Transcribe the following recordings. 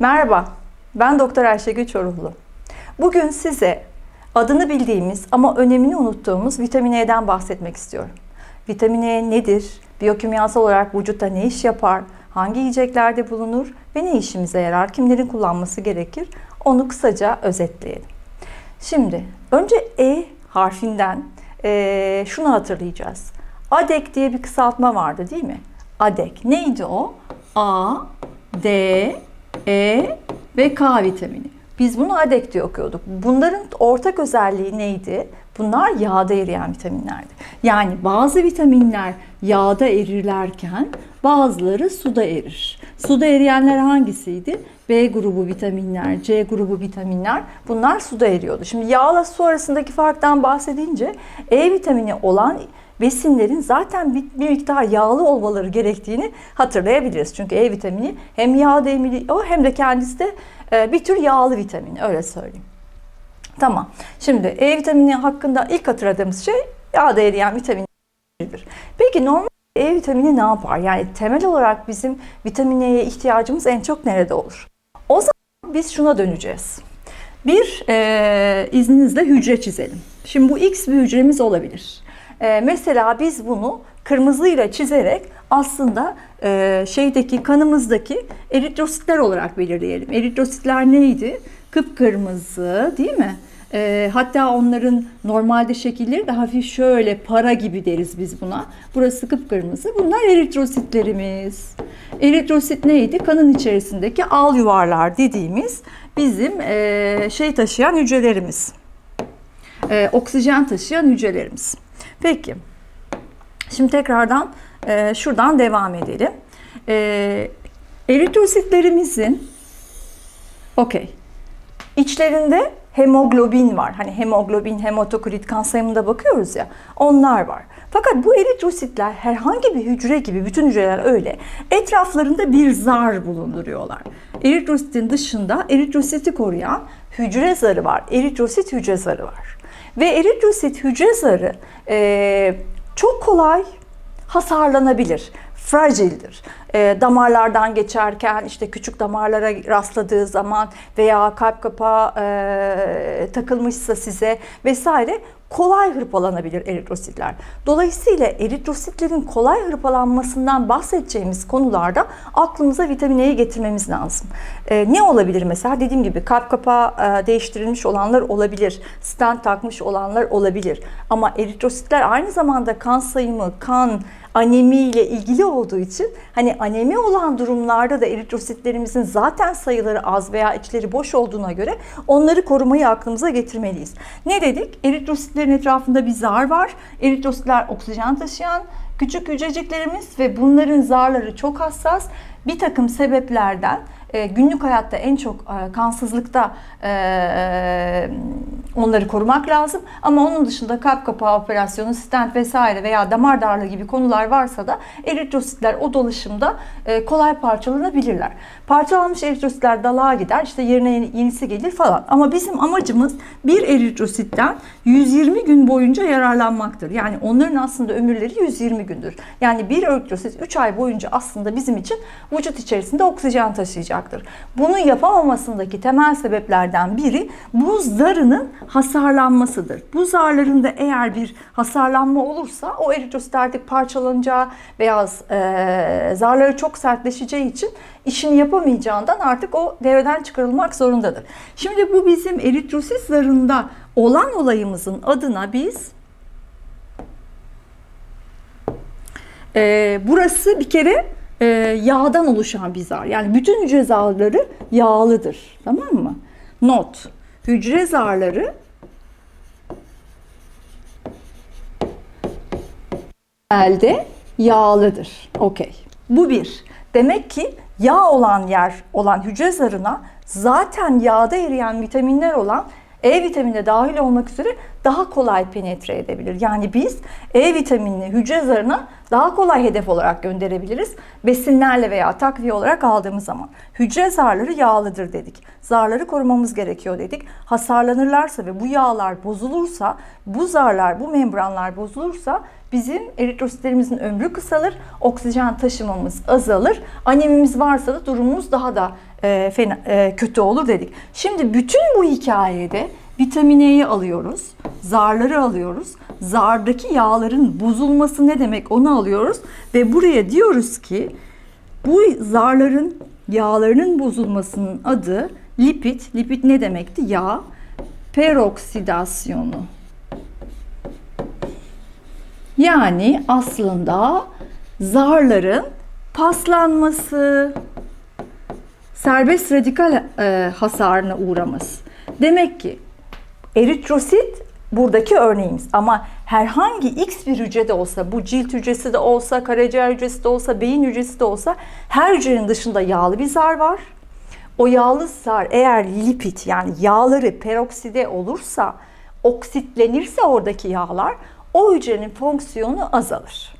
Merhaba, ben Doktor Ayşegül Çoruhlu. Bugün size adını bildiğimiz ama önemini unuttuğumuz vitamin E'den bahsetmek istiyorum. Vitamin E nedir? Biyokimyasal olarak vücutta ne iş yapar? Hangi yiyeceklerde bulunur ve ne işimize yarar? Kimlerin kullanması gerekir? Onu kısaca özetleyelim. Şimdi önce E harfinden eee, şunu hatırlayacağız. ADEK diye bir kısaltma vardı değil mi? ADEK. Neydi o? A, D, E ve K vitamini. Biz bunu ADEK diye okuyorduk. Bunların ortak özelliği neydi? Bunlar yağda eriyen vitaminlerdi. Yani bazı vitaminler yağda erirlerken bazıları suda erir. Suda eriyenler hangisiydi? B grubu vitaminler, C grubu vitaminler bunlar suda eriyordu. Şimdi yağla su arasındaki farktan bahsedince E vitamini olan besinlerin zaten bir, bir miktar yağlı olmaları gerektiğini hatırlayabiliriz. Çünkü E vitamini hem yağda emiliyor hem de kendisi de e, bir tür yağlı vitamin öyle söyleyeyim. Tamam. Şimdi E vitamini hakkında ilk hatırladığımız şey yağda eriyen vitamindir. Peki normal E vitamini ne yapar? Yani temel olarak bizim vitamin E'ye ihtiyacımız en çok nerede olur? O zaman biz şuna döneceğiz. Bir e, izninizle hücre çizelim. Şimdi bu X bir hücremiz olabilir. E, mesela biz bunu kırmızıyla çizerek aslında e, şeydeki kanımızdaki eritrositler olarak belirleyelim. Eritrositler neydi? Kıpkırmızı değil mi? E, hatta onların normalde şekilleri de hafif şöyle para gibi deriz biz buna. Burası kıpkırmızı. Bunlar eritrositlerimiz. Eritrosit neydi? Kanın içerisindeki al yuvarlar dediğimiz bizim e, şey taşıyan hücrelerimiz. E, oksijen taşıyan hücrelerimiz. Peki. Şimdi tekrardan e, şuradan devam edelim. E, eritrositlerimizin okey. İçlerinde hemoglobin var. Hani hemoglobin, hematokrit, kan sayımında bakıyoruz ya. Onlar var. Fakat bu eritrositler herhangi bir hücre gibi, bütün hücreler öyle. Etraflarında bir zar bulunduruyorlar. Eritrositin dışında eritrositi koruyan hücre zarı var. Eritrosit hücre zarı var. Ve eritrosit hücre zarı e, çok kolay hasarlanabilir. Fragildir. E, damarlardan geçerken işte küçük damarlara rastladığı zaman veya kalp kapağı e, takılmışsa size vesaire kolay hırpalanabilir eritrositler. Dolayısıyla eritrositlerin kolay hırpalanmasından bahsedeceğimiz konularda aklımıza vitamin E'yi getirmemiz lazım. E, ne olabilir mesela? Dediğim gibi kalp kapağı e, değiştirilmiş olanlar olabilir. Stent takmış olanlar olabilir. Ama eritrositler aynı zamanda kan sayımı, kan, anemi ile ilgili olduğu için hani anemi olan durumlarda da eritrositlerimizin zaten sayıları az veya içleri boş olduğuna göre onları korumayı aklımıza getirmeliyiz. Ne dedik? Eritrositlerin etrafında bir zar var. Eritrositler oksijen taşıyan küçük hücreciklerimiz ve bunların zarları çok hassas. Bir takım sebeplerden e, günlük hayatta en çok e, kansızlıkta e, onları korumak lazım. Ama onun dışında kalp kapağı operasyonu, stent vesaire veya damar darlığı gibi konular varsa da eritrositler o dolaşımda kolay parçalanabilirler. Parçalanmış eritrositler dalağa gider, işte yerine yeni- yenisi gelir falan. Ama bizim amacımız bir eritrositten 120 gün boyunca yararlanmaktır. Yani onların aslında ömürleri 120 gündür. Yani bir eritrosit 3 ay boyunca aslında bizim için vücut içerisinde oksijen taşıyacaktır. Bunu yapamamasındaki temel sebeplerden biri buz zarının hasarlanmasıdır. Bu zarlarında eğer bir hasarlanma olursa o eritrosit artık parçalanacağı veya e, zarları çok sertleşeceği için işini yapamayacağından artık o devreden çıkarılmak zorundadır. Şimdi bu bizim eritrosit zarında olan olayımızın adına biz e, burası bir kere e, yağdan oluşan bir zar. Yani bütün hücre zarları yağlıdır. Tamam mı? Not. Hücre zarları elde yağlıdır. Okey. Bu bir. Demek ki yağ olan yer olan hücre zarına zaten yağda eriyen vitaminler olan E vitamini de dahil olmak üzere daha kolay penetre edebilir. Yani biz E vitaminini hücre zarına daha kolay hedef olarak gönderebiliriz. Besinlerle veya takviye olarak aldığımız zaman. Hücre zarları yağlıdır dedik. Zarları korumamız gerekiyor dedik. Hasarlanırlarsa ve bu yağlar bozulursa, bu zarlar, bu membranlar bozulursa bizim eritrositlerimizin ömrü kısalır, oksijen taşımamız azalır. Anemimiz varsa da durumumuz daha da e, fena, e, kötü olur dedik. Şimdi bütün bu hikayede vitamin E'yi alıyoruz, zarları alıyoruz. Zardaki yağların bozulması ne demek onu alıyoruz ve buraya diyoruz ki bu zarların yağlarının bozulmasının adı lipid. Lipid ne demekti? Yağ peroksidasyonu. Yani aslında zarların paslanması, serbest radikal e, hasarına uğraması. Demek ki eritrosit buradaki örneğimiz ama herhangi X bir hücrede olsa, bu cilt hücresi de olsa, karaciğer hücresi de olsa, beyin hücresi de olsa her hücrenin dışında yağlı bir zar var. O yağlı zar eğer lipid yani yağları perokside olursa, oksitlenirse oradaki yağlar o hücrenin fonksiyonu azalır.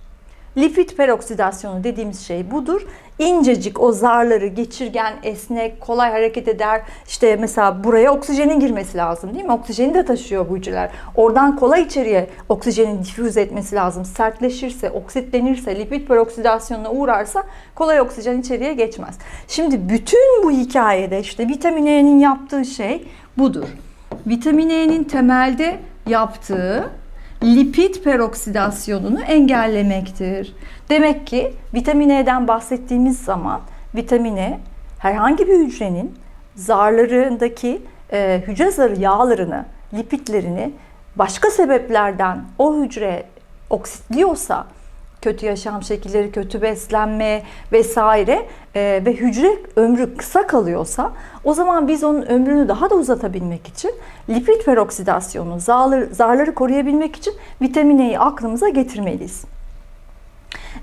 Lipid peroksidasyonu dediğimiz şey budur. İncecik o zarları geçirgen, esnek, kolay hareket eder. İşte mesela buraya oksijenin girmesi lazım değil mi? Oksijeni de taşıyor bu hücreler. Oradan kolay içeriye oksijenin difüz etmesi lazım. Sertleşirse, oksitlenirse, lipid peroksidasyonuna uğrarsa kolay oksijen içeriye geçmez. Şimdi bütün bu hikayede işte vitamin E'nin yaptığı şey budur. Vitamin E'nin temelde yaptığı lipid peroksidasyonunu engellemektir. Demek ki vitamin E'den bahsettiğimiz zaman vitamin E herhangi bir hücrenin zarlarındaki e, hücre zarı yağlarını, lipidlerini başka sebeplerden o hücre oksitliyorsa kötü yaşam şekilleri, kötü beslenme vesaire e, ve hücre ömrü kısa kalıyorsa o zaman biz onun ömrünü daha da uzatabilmek için lipid peroksidasyonu, zarları, zarları koruyabilmek için vitamin E'yi aklımıza getirmeliyiz.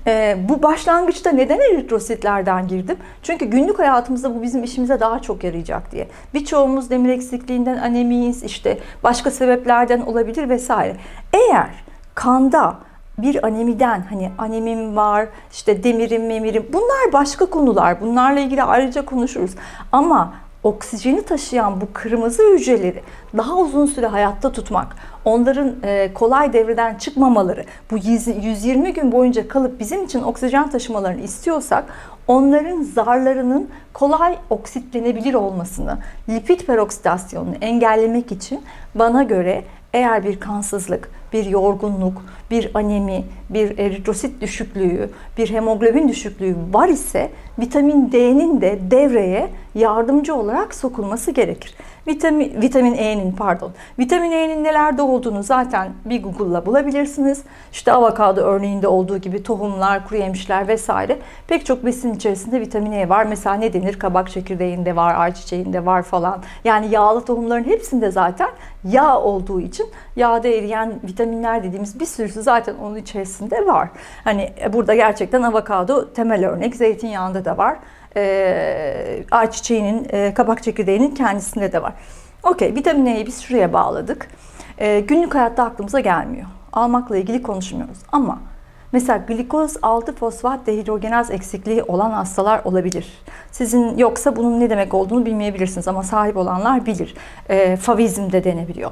E, bu başlangıçta neden eritrositlerden girdim? Çünkü günlük hayatımızda bu bizim işimize daha çok yarayacak diye. Birçoğumuz demir eksikliğinden anemiyiz, işte başka sebeplerden olabilir vesaire. Eğer kanda bir anemiden hani anemim var, işte demirim, memirim bunlar başka konular. Bunlarla ilgili ayrıca konuşuruz. Ama oksijeni taşıyan bu kırmızı hücreleri daha uzun süre hayatta tutmak, onların e, kolay devreden çıkmamaları, bu 120 gün boyunca kalıp bizim için oksijen taşımalarını istiyorsak onların zarlarının kolay oksitlenebilir olmasını, lipid peroksidasyonunu engellemek için bana göre eğer bir kansızlık, bir yorgunluk, bir anemi, bir eritrosit düşüklüğü, bir hemoglobin düşüklüğü var ise vitamin D'nin de devreye yardımcı olarak sokulması gerekir. Vitamin, vitamin E'nin pardon. Vitamin E'nin nelerde olduğunu zaten bir Google'la bulabilirsiniz. İşte avokado örneğinde olduğu gibi tohumlar, kuru yemişler vesaire pek çok besin içerisinde vitamin E var. Mesela ne denir? Kabak çekirdeğinde var, ayçiçeğinde var falan. Yani yağlı tohumların hepsinde zaten yağ olduğu için yağda eriyen vitaminler dediğimiz bir sürüsü zaten onun içerisinde var. Hani burada gerçekten avokado temel örnek. Zeytinyağında da var e, ayçiçeğinin, e, kabak çekirdeğinin kendisinde de var. Okey, vitamin E'yi biz şuraya bağladık. E, günlük hayatta aklımıza gelmiyor. Almakla ilgili konuşmuyoruz. Ama mesela glikoz 6 fosfat dehidrogenaz eksikliği olan hastalar olabilir. Sizin yoksa bunun ne demek olduğunu bilmeyebilirsiniz ama sahip olanlar bilir. E, favizm de denebiliyor.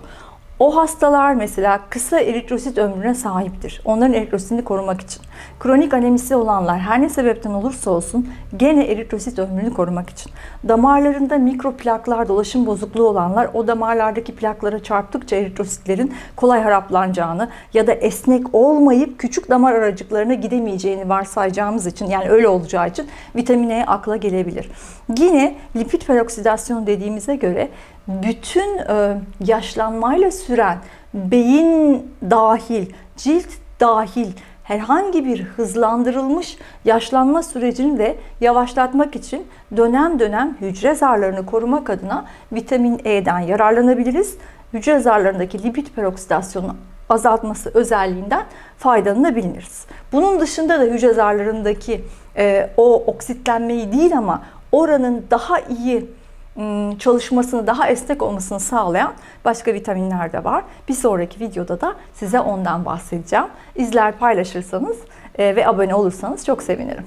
O hastalar mesela kısa eritrosit ömrüne sahiptir. Onların eritrositini korumak için. Kronik anemisi olanlar her ne sebepten olursa olsun gene eritrosit ömrünü korumak için. Damarlarında mikroplaklar, dolaşım bozukluğu olanlar o damarlardaki plaklara çarptıkça eritrositlerin kolay haraplanacağını ya da esnek olmayıp küçük damar aracıklarına gidemeyeceğini varsayacağımız için yani öyle olacağı için vitamin E akla gelebilir. Yine lipid peroksidasyon dediğimize göre bütün e, yaşlanmayla süren beyin dahil, cilt dahil herhangi bir hızlandırılmış yaşlanma sürecini de yavaşlatmak için dönem dönem hücre zarlarını korumak adına vitamin E'den yararlanabiliriz. Hücre zarlarındaki lipid peroksidasyonu azaltması özelliğinden faydalanabiliriz. Bunun dışında da hücre zarlarındaki e, o oksitlenmeyi değil ama oranın daha iyi çalışmasını daha esnek olmasını sağlayan başka vitaminler de var. Bir sonraki videoda da size ondan bahsedeceğim. İzler paylaşırsanız e, ve abone olursanız çok sevinirim.